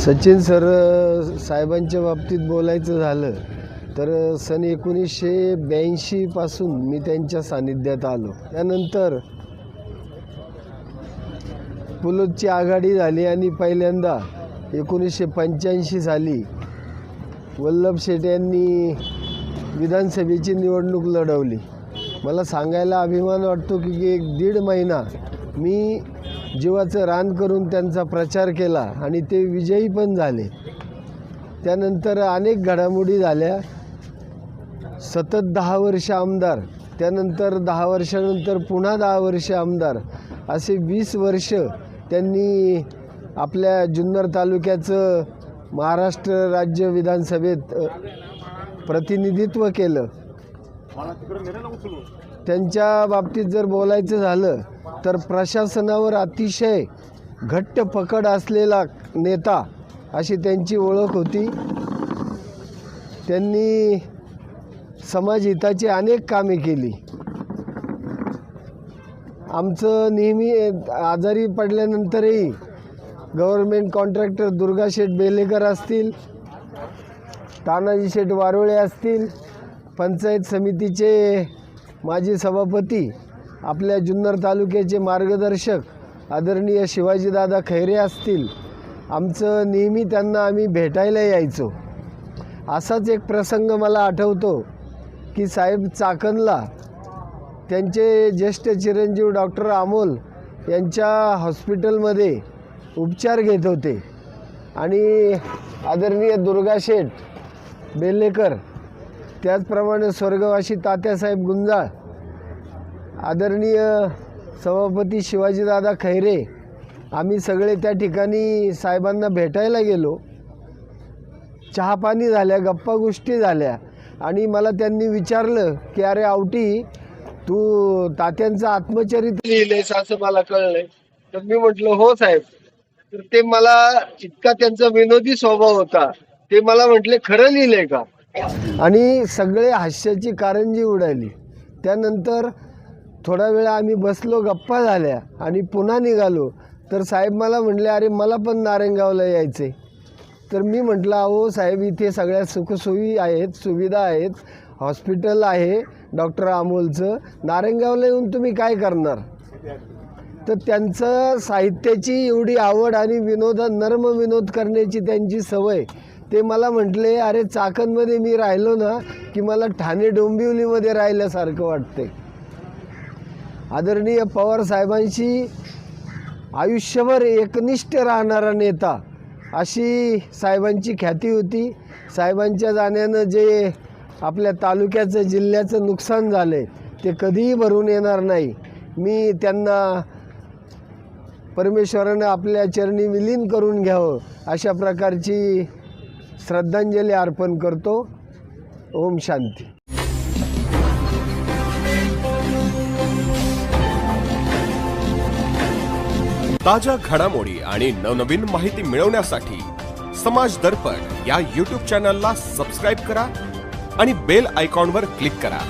Sachin sir साहेबांच्या बाबतीत बोलायचं झालं तर सन एकोणीसशे ब्याऐंशीपासून मी त्यांच्या सानिध्यात आलो. त्यानंतर पुलतची आघाडी झाली आणि पहिल्यांदा एकोणीसशे पंच्याऐंशी साली वल्लभ शेठ यांनी विधानसभेची निवडणूक लढवली. मला सांगायला अभिमान वाटतो की एक दीड महिना मी जीवाचं रान करून त्यांचा प्रचार केला आणि ते विजयी पण झाले. त्यानंतर अनेक घडामोडी झाल्या. सतत दहा वर्ष आमदार त्यानंतर दहा वर्षानंतर पुन्हा दहा वर्ष आमदार. असे वीस वर्ष त्यांनी आपल्या जुन्नर तालुक्याचं महाराष्ट्र राज्य विधानसभेत प्रतिनिधित्व केलं. त्यांच्या बाबतीत जर बोलायचं झालं तर प्रशासनावर अतिशय घट्ट पकड असलेला नेता अशी त्यांची ओळख होती. त्यांनी समाजहिताची अनेक कामे केली. आमचं नेहमी आजारी पडल्यानंतरही गव्हर्मेंट कॉन्ट्रॅक्टर दुर्गा शेठ बेलेकर असतील तानाजी शेठ वारोळे असतील पंचायत समितीचे माजी सभापती आपल्या जुन्नर तालुक्याचे मार्गदर्शक आदरणीय शिवाजीदादा खैरे असतील. आमचं नेहमी त्यांना आम्ही भेटायला यायचो. असाच एक प्रसंग मला आठवतो की साहेब चाकणला त्यांचे ज्येष्ठ चिरंजीव डॉक्टर अमोल यांच्या हॉस्पिटलमध्ये उपचार घेत होते. आणि आदरणीय दुर्गा शेठ बेल्लेकर त्याचप्रमाणे स्वर्गवासी तात्यासाहेब गुंजाळ आदरणीय सभापती शिवाजीदादा खैरे आम्ही सगळे त्या ठिकाणी साहेबांना भेटायला गेलो. चहापाणी झाल्या गप्पा गोष्टी झाल्या आणि मला त्यांनी विचारलं की अरे आवटी तू तात्यांचं आत्मचरित्र लिहिलंयस असं मला कळलंय. तर मी म्हटलं हो साहेब. तर ते मला इतका त्यांचा विनोदी स्वभाव होता. ते मला म्हटले खरं लिहिलंय का? आणि सगळे हास्याची कारंजी उडाली. त्यानंतर थोडा वेळ आम्ही बसलो गप्पा झाल्या आणि पुन्हा निघालो. तर साहेब मला म्हटले अरे मला पण नारायणगावला यायचे तर मी म्हटलं अहो साहेब इथे सगळ्या सुखसोयी आहेत सुविधा आहेत. हॉस्पिटल आहे डॉक्टर अमोलचं. नारायणगावला येऊन तुम्ही काय करणार? तर त्यांचं साहित्याची एवढी आवड आणि विनोद नर्म विनोद करण्याची त्यांची सवय ते मला म्हटले अरे चाकणमध्ये मी राहिलो ना की मला ठाणे डोंबिवलीमध्ये राहिल्यासारखं वाटते आदरणीय पवार साहेबांशी आयुष्यभर एकनिष्ठ राहणारा नेता अशी साहेबांची ख्याती होती. साहेबांच्या जाण्यानं जे आपल्या तालुक्याचं जिल्ह्याचं नुकसान झालं आहे ते कधीही भरून येणार नाही. मी त्यांना परमेश्वरानं आपल्या चरणी विलीन करून घ्यावं अशा प्रकारची श्रद्धांजली अर्पण करतो. ओम शांती. ताज्या घडामोडी आणि नवनवीन माहिती मिळवण्यासाठी समाज दर्पण या यूट्यूब चॅनलला सबस्क्राईब करा आणि बेल आयकॉनवर क्लिक करा.